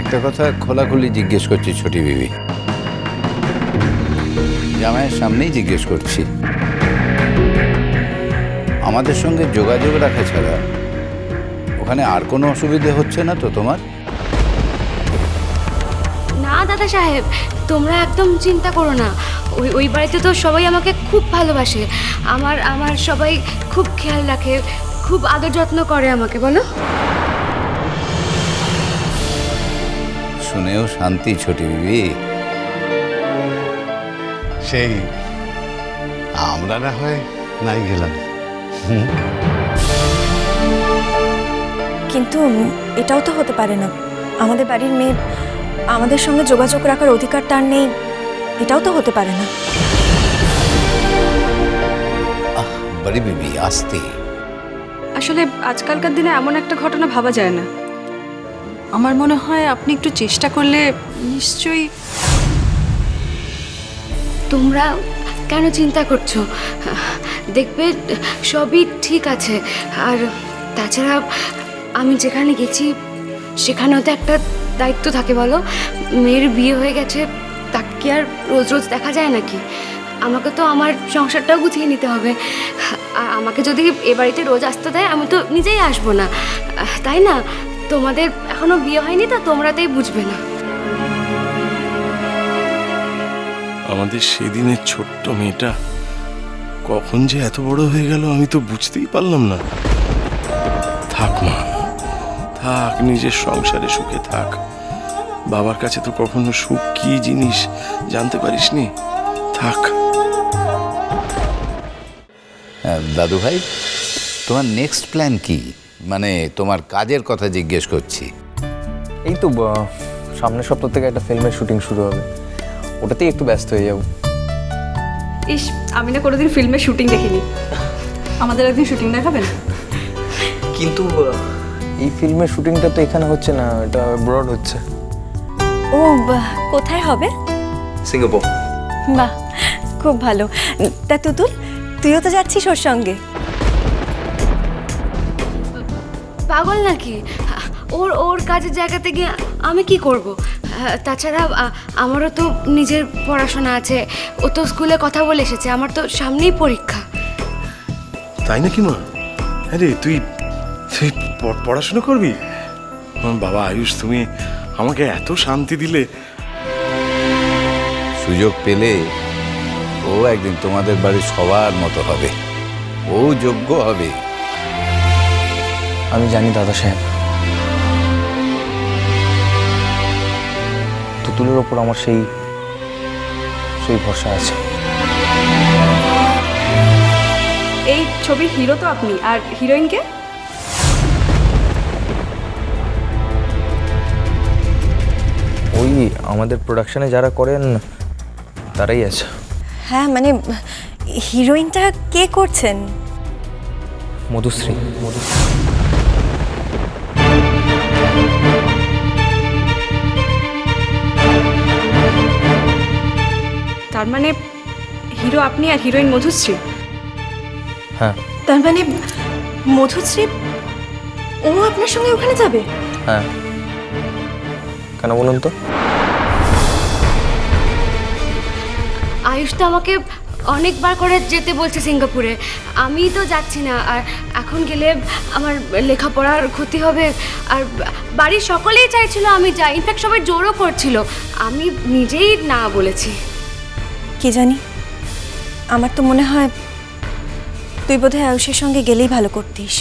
একটা কথা খোলাখুলি জিজ্ঞেস করছি ছোটি বিবি। জামাইয়ের সামনেই জিজ্ঞেস করছি। আমাদের সঙ্গে যোগাযোগ রাখা ছাড়া ওখানে আর কোনো অসুবিধে হচ্ছে না তো তোমার? না, দাদা সাহেব, তোমরা একদম চিন্তা করো না। ওই ওই বাড়িতে তো সবাই আমাকে খুব ভালোবাসে। আমার আমার সবাই খুব খেয়াল রাখে, খুব আদর যত্ন করে আমাকে, বলো? শুনেও শান্তি ছোটি বিবি সেই আমরা না হয় নাই গেলাম। কিন্তু এটাও তো হতে পারে না। আমাদের বাড়ির মেয়ে আমাদের সঙ্গে যোগাযোগ রাখার অধিকার তার নেই এটাও তো হতে পারে না। বিবি আসতে। আসলে আজকালকার দিনে এমন একটা ঘটনা ভাবা যায় না। আমার মনে হয় আপনি একটু চেষ্টা করলে নিশ্চয়ই তোমরা কেন চিন্তা করছ? দেখবে সবই ঠিক আছে। আর তাছাড়া আমি যেখানে গেছি, সেখানেও তো একটা দায়িত্ব থাকে, বলো? মেয়ের বিয়ে হয়ে গেছে, তাকে আর রোজ রোজ দেখা যায় নাকি? আমাকে তো আমার সংসারটাও গুছিয়ে নিতে হবে। আমাকে যদি এ বাড়িতে রোজ আসতে দেয়, আমি তো নিজেই আসব না। তাই না? তোমাদের এখনও বিয়ে হয়নি তো? তোমরাতেই বুঝবে না। আমাদের সেদিনের ছোট্ট মেয়েটা কখন যে এত বড় হয়ে গেল আমি তো বুঝতেই পারলাম না। থাক মা থাক নিজের সংসারে সুখে থাক। বাবার কাছে তো কখনো সুখ কি জিনিস জানতে পারিসনি? থাক। হ্যাঁ, দাদু ভাই তোমার নেক্সট প্ল্যান কি? মানে তোমার কাজের কথা জিজ্ঞেস করছি। এই তো সামনের সপ্তাহ থেকে একটা ফিল্মের শুটিং শুরু হবে। ওটাতেই একটু ব্যস্ত হয়ে যাব। ইস আমি না কোনোদিন ফিল্মের শুটিং দেখিনি। আমাদের একদিন শুটিং দেখাবেন? কিন্তু এই ফিল্মের শুটিংটা তো এখানে হচ্ছে না এটা ব্রড হচ্ছে। ও বাহ, কোথায় হবে? সিঙ্গাপুর। বাহ খুব ভালো। তা তুতুল তুইও তো যাচ্ছিস ওর সঙ্গে? পাগল নাকি? ওর ওর কাজের জায়গাতে গিয়ে আমি কি করব? তাছাড়া আমারও তো নিজের পড়াশোনা আছে। ও তো স্কুলে কথা বলে এসেছে আমার তো সামনেই পরীক্ষা। তাই নাকি মা? আরে তুই তুই পড়াশোনা করবি? আমার বাবা আয়ুষ তুমি আমাকে এত শান্তি দিলে। সুযোগ পেলে ও একদিন তোমাদের বাড়ির সবার মতো হবে। ও যোগ্য হবে। আমি জানি দাদা সাহেব। তুতুলের ওপর আমার সেই সেই ভরসা আছে। এই ছবির হিরো তো আপনি আর হিরোইনকে? ওই আমাদের প্রোডাকশনে যারা করেন তারাই আছে। হ্যাঁ মানে হিরোইনটা কে করছেন? মধুশ্রী। মধুশ্রী তার মানে হিরো আপনি আর হিরোইন মধুশ্রী? হ্যাঁ। তার মানে মধুশ্রী ও আপনার সঙ্গে ওখানে যাবে? হ্যাঁ। কেন বলুন তো? আয়ুষ তো আমাকে অনেকবার করে যেতে বলছে সিঙ্গাপুরে। আমি তো যাচ্ছি না, আর এখন গেলে আমার লেখাপড়ার ক্ষতি হবে। আর বাড়ির সকলেই চাইছিল আমি যাই, ইনফ্যাক্ট সবাই জোরও করছিল। আমি নিজেই না বলেছি। কি জানি? আমার তো মনে হয় তুই বোধহয় আয়ুষের সঙ্গে গেলেই ভালো করতিস।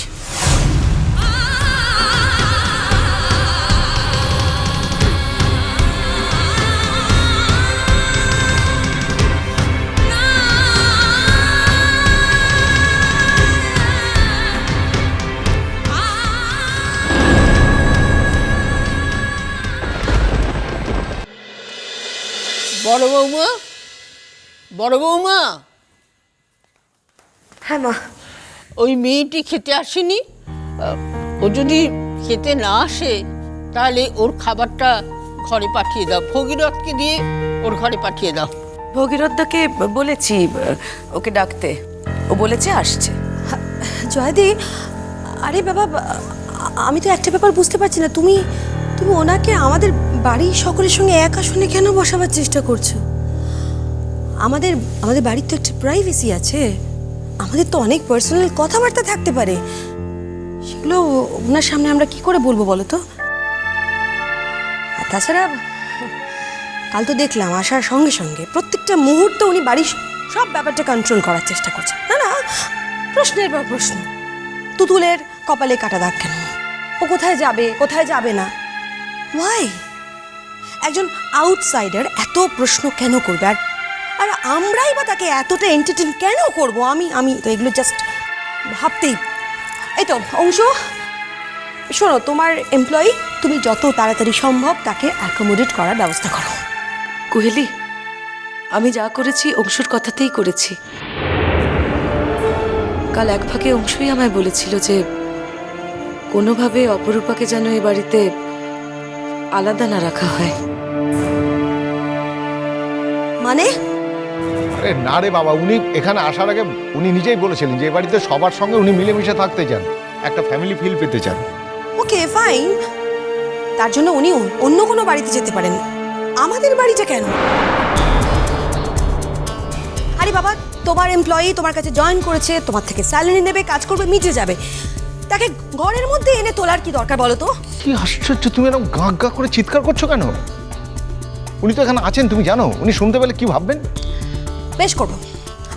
বড় বৌমা? বড় বৌমা? হ্যাঁ মা। ওই মেয়েটি খেতে আসেনি? ও যদি খেতে না আসে তাহলে ওর খাবারটা ঘরে পাঠিয়ে দাও। ভগীরথকে দিয়ে ওর ঘরে পাঠিয়ে দাও। ভগীরথদাকে বলেছি ওকে ডাকতে। ও বলেছে আসছে। জয়দি আরে বাবা আমি তো একটা ব্যাপার বুঝতে পারছি না। তুমি তুমি ওনাকে আমাদের বাড়ির সকলের সঙ্গে এক আসনে কেন বসাবার চেষ্টা করছ? আমাদের আমাদের বাড়ির তো একটা প্রাইভেসি আছে। আমাদের তো অনেক পার্সোনাল কথাবার্তা থাকতে পারে। সেগুলো ওনার সামনে আমরা কি করে বলব বলো তো? তাছাড়া, কাল তো দেখলাম আসার সঙ্গে সঙ্গে প্রত্যেকটা মুহূর্তে উনি বাড়ির সব ব্যাপারটা কন্ট্রোল করার চেষ্টা করছেন। না না, প্রশ্নের পর প্রশ্ন। তুতুলের কপালে কাটা দাগ কেন? ও কোথায় যাবে কোথায় যাবে না? ওয়াই একজন আউটসাইডার এত প্রশ্ন কেন করবে? আর আর আমরাই বা তাকে এতটা এন্টারটেন কেন করব? আমি আমি তো এগুলো জাস্ট ভাবতেই। এই তো, অংশ, শোনো, তোমার এমপ্লয়ি তুমি যত তাড়াতাড়ি সম্ভব তাকে অ্যাকোমোডেট করার ব্যবস্থা করো। কুহেলি, আমি যা করেছি অংশুর কথাতেই করেছি। কাল এক ফাঁকে অংশই আমায় বলেছিল যে কোনোভাবে অপরূপাকে যেন এ বাড়িতে আলাদা না রাখা হয়। মানে? আরে না রে বাবা উনি এখানে আসার আগে উনি নিজেই বলেছিলেন যে এ বাড়িতে সবার সঙ্গে উনি মিলেমিশে থাকতে চান একটা ফ্যামিলি ফিল পেতে চান। ওকে ফাইন তার জন্য উনি অন্য কোনো বাড়িতে যেতে পারেন। আমাদের বাড়িটা কেন? আরে বাবা তোমার এমপ্লয়ি তোমার কাছে জয়েন করেছে তোমার থেকে স্যালারি নেবে কাজ করবে মিটে যাবে। তাকে ঘরের মধ্যে এনে তোলার কি দরকার বলো তো? কি আশ্চর্য তুমি এরকম গাঁ গাঁ করে চিৎকার করছ কেন? উনি তো এখানে আছেন তুমি জানো উনি শুনতে পেলে কি ভাববেন? বেশ করব।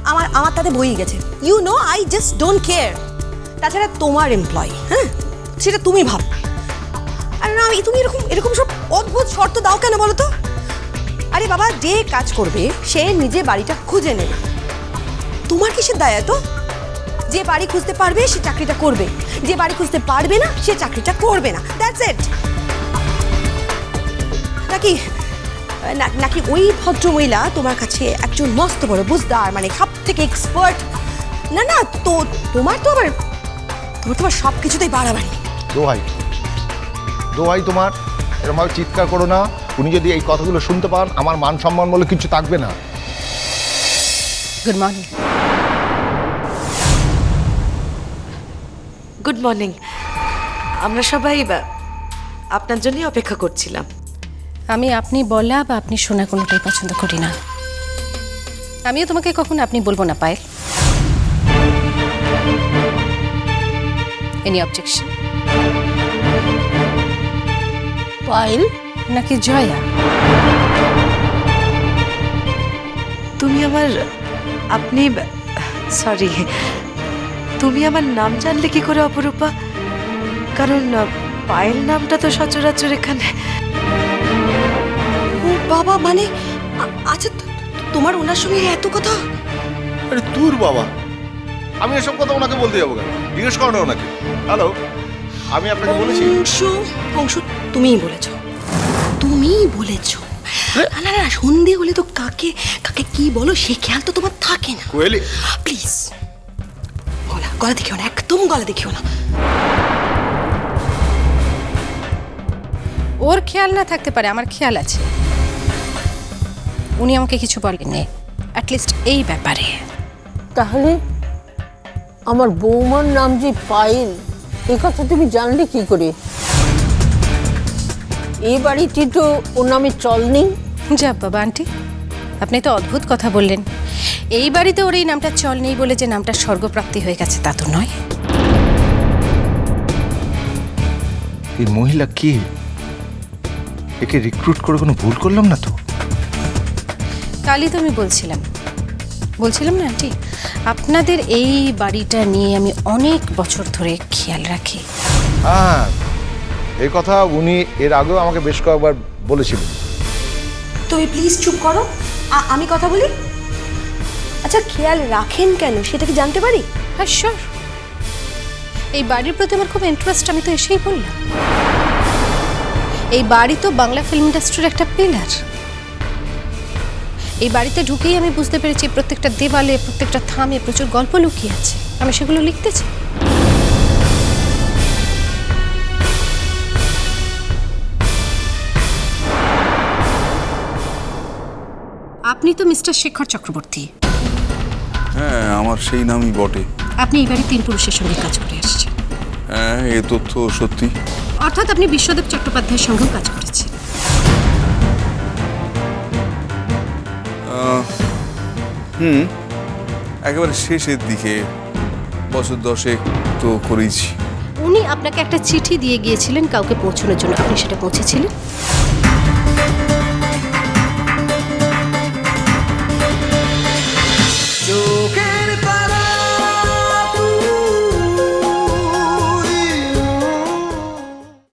আমার আমার তাতে বই গেছে। You know I just don't care তাছাড়া তোমার এমপ্লয়ি হ্যাঁ? সেটা তুমি ভাব আরে না তুমি এরকম এরকম সব অদ্ভুত শর্ত দাও কেন বলো তো? আরে বাবা যে কাজ করবে সে নিজে বাড়িটা খুঁজে নেবে। তোমার কিসের দায় তো? যে বাড়ি খুঁজতে পারবে সে চাকরিটা করবে। যে বাড়ি খুঁজতে পারবে না সে চাকরিটা করবে না। দ্যাটস ইট নাকি নাকি ওই ভদ্রমহিলা তোমার কাছে একজন মস্ত বড় বুঝদার মানে সব থেকে এক্সপার্ট না না তো তোমার তো আবার তোমার তো আবার সব কিছুতেই বাড়াবাড়ি। দোহাই। দোহাই তোমার। এরকমভাবে চিৎকার করো না। উনি যদি এই কথাগুলো শুনতে পান আমার মান সম্মান বলে কিছু থাকবে না। গুড মর্নিং গুড মর্নিং আমরা সবাই আপনার জন্যই অপেক্ষা করছিলাম। আমি আপনি বলা বা আপনি শোনা কোনোটাই পছন্দ করি না। আমিও তোমাকে কখনো আপনি বলব না পায়েল। Any objection Payel? নাকি জয়া? তুমি আমার আপনি সরি তুমি আমার নাম জানলে কি করে অপরূপা? কারণ পায়েল নামটা তো সচরাচর এখানে। ও বাবা মানে আচ্ছা তোমার ওনার সঙ্গে এত কথা? আরে দূর বাবা। আমি এসব কথা ওনাকে বলতে যাব কেন? জিজ্ঞেস করো না ওনাকে। হ্যালো আমি আপনাকে বলেছি। অংশ অংশ তুমিই বলেছ। তুমিই বলেছ। না না না সন্ধে হলে তো কাকে কাকে কি বলো সে খেয়াল তো তোমার থাকে না। কোয়েলি? প্লিজ গলা দেখিও না একদম গলা দেখিও না। ওর খেয়াল না থাকতে পারে আমার খেয়াল আছে। উনি আমাকে কিছু বলেননি অ্যাটলিস্ট এই ব্যাপারে। তাহলে আমার বৌমার নাম যে পায়েল এ কথা তুমি জানলে কি করে? এই বাড়িটি তো ওর নামে চল নেই। যা বাবা আন্টি। আপনি তো অদ্ভুত কথা বললেন। এই বাড়িতে ওর এই নামটা চল নেই বলে যে নামটা স্বর্গপ্রাপ্তি হয়ে গেছে তা তো নয়। এই মহিলা কে? একে রিক্রুট করে কোনো ভুল করলাম না তো? কালই তো আমি বলছিলাম। বলছিলাম না আন্টি? আপনাদের এই বাড়িটা নিয়ে আমি অনেক বছর ধরে খেয়াল রাখি। হ্যাঁ এই কথা উনি এর আগেও আমাকে বেশ কয়েকবার বলেছিলেন। তুমি প্লিজ চুপ করো। আমি কথা বলি? আচ্ছা খেয়াল রাখেন কেন? সেটা কি জানতে পারি? হ্যাঁ শিওর এই বাড়ির প্রতি আমার খুব ইন্টারেস্ট আমি তো এসেই বললাম। এই বাড়ি তো বাংলা ফিল্ম ইন্ডাস্ট্রির একটা পিলার এই বাড়িতে ঢুকেই আমি বুঝতে পেরেছি প্রত্যেকটা দেওয়ালে, প্রত্যেকটা থামে প্রচুর গল্প লুকিয়ে আছে। আমি সেগুলো লিখতে চাই। আপনি তো মিস্টার শেখর চক্রবর্তী। হ্যাঁ আমার সেই নামই বটে। আপনি এবারে তিন পুরুষের সঙ্গে কাজ করে আসছেন হ্যাঁ এ তথ্য সত্যি। অর্থাৎ আপনি বিশ্বদেব চট্টোপাধ্যায়ের সঙ্গে কাজ করেছেন। হুম একেবারে শেষের দিকে বছর দশেক তো করেছি উনি আপনাকে একটা চিঠি দিয়ে গিয়েছিলেন কাউকে পৌঁছানোর জন্য। আপনি সেটা পৌঁছেছিলেন?